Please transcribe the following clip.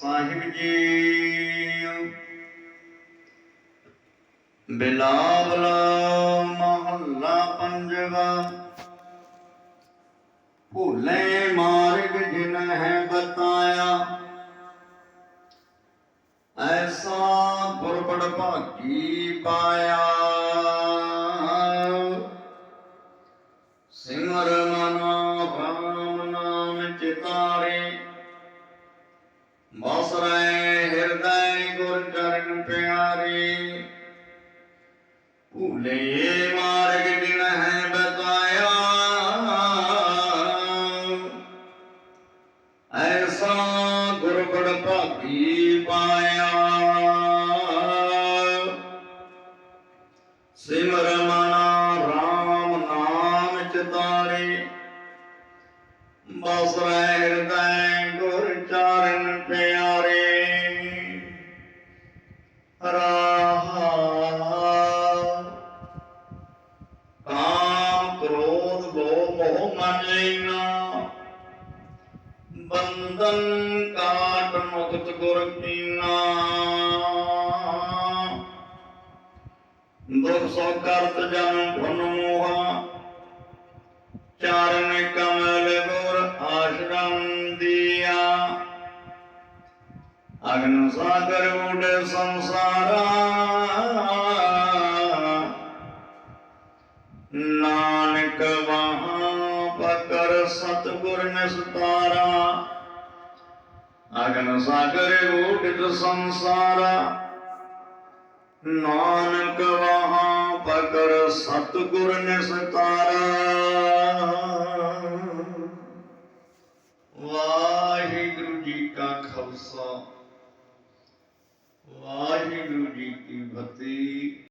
ਸਾਹਿਬ ਜੀ। ਬਿਲਾਵਲ ਮਹੱਲਾ ਪੰਜਵਾ। ਭੂਲੇ ਮਾਰਗ ਜਿਨ ਹੈ ਬਤਾਇਆ। ਐਸਾ ਗੁਰਪੜ ਭਾਗੀ ਪਾਇਆ। ਸਿਮਰ ਮਨਾ ਰਾਮ ਨਾਮ ਚਿਤਾਰੇ। ਬਸ ਰਹੇ ਹਿਰਦੈ ਗੁਰ ਚਰਨ ਪਿਆਰੇ। ਭੂਲੇ ਮਾਰਗ ਦਿਨ ਹੈ ਬਤਾਇਆ। ਐਸਾ ਗੁਰਬੜ ਭਾਗੀ ਪਾਇਆ। ਸਿਮਰ ਮਨਾ ਰਾਮ ਨਾਮ ਚਤਾਰੇ। ਬਸ ਰਹਿ ਹਿਰਦੈ ਰਾਹਾ ਕਾਮ ਕ੍ਰੋਧ ਮੋਹ ਮੋਹ ਮਨ ਲੈਣਾ। ਬੰਧਨ ਕਾਟ ਮੁਕਤ ਗੁਰ ਕੀਨਾ। ਦੁਖ ਸੋ ਕਰਤ ਜਨ ਭਨ ਮੋਹਾ। ਚਰਨ ਅਗਨ ਸਾਗਰ ਉਡ ਸੰਸਾਰਾ। ਨਾਨਕ ਵਹਾਂ ਪਕਰ ਸਤਗੁਰ ਨਿਸਤਾਰਾ। ਅਗਨ ਸਾਗਰ ਊਟਿਤ ਸੰਸਾਰਾ। ਨਾਨਕ ਵਹਾਂ ਪਕਰ ਸਤਗੁਰ ਨਿਸਤਾਰਾ। ਵਾਹਿਗੁਰੂ ਜੀ ਕਾ ਖਾਲਸਾ। भक्ति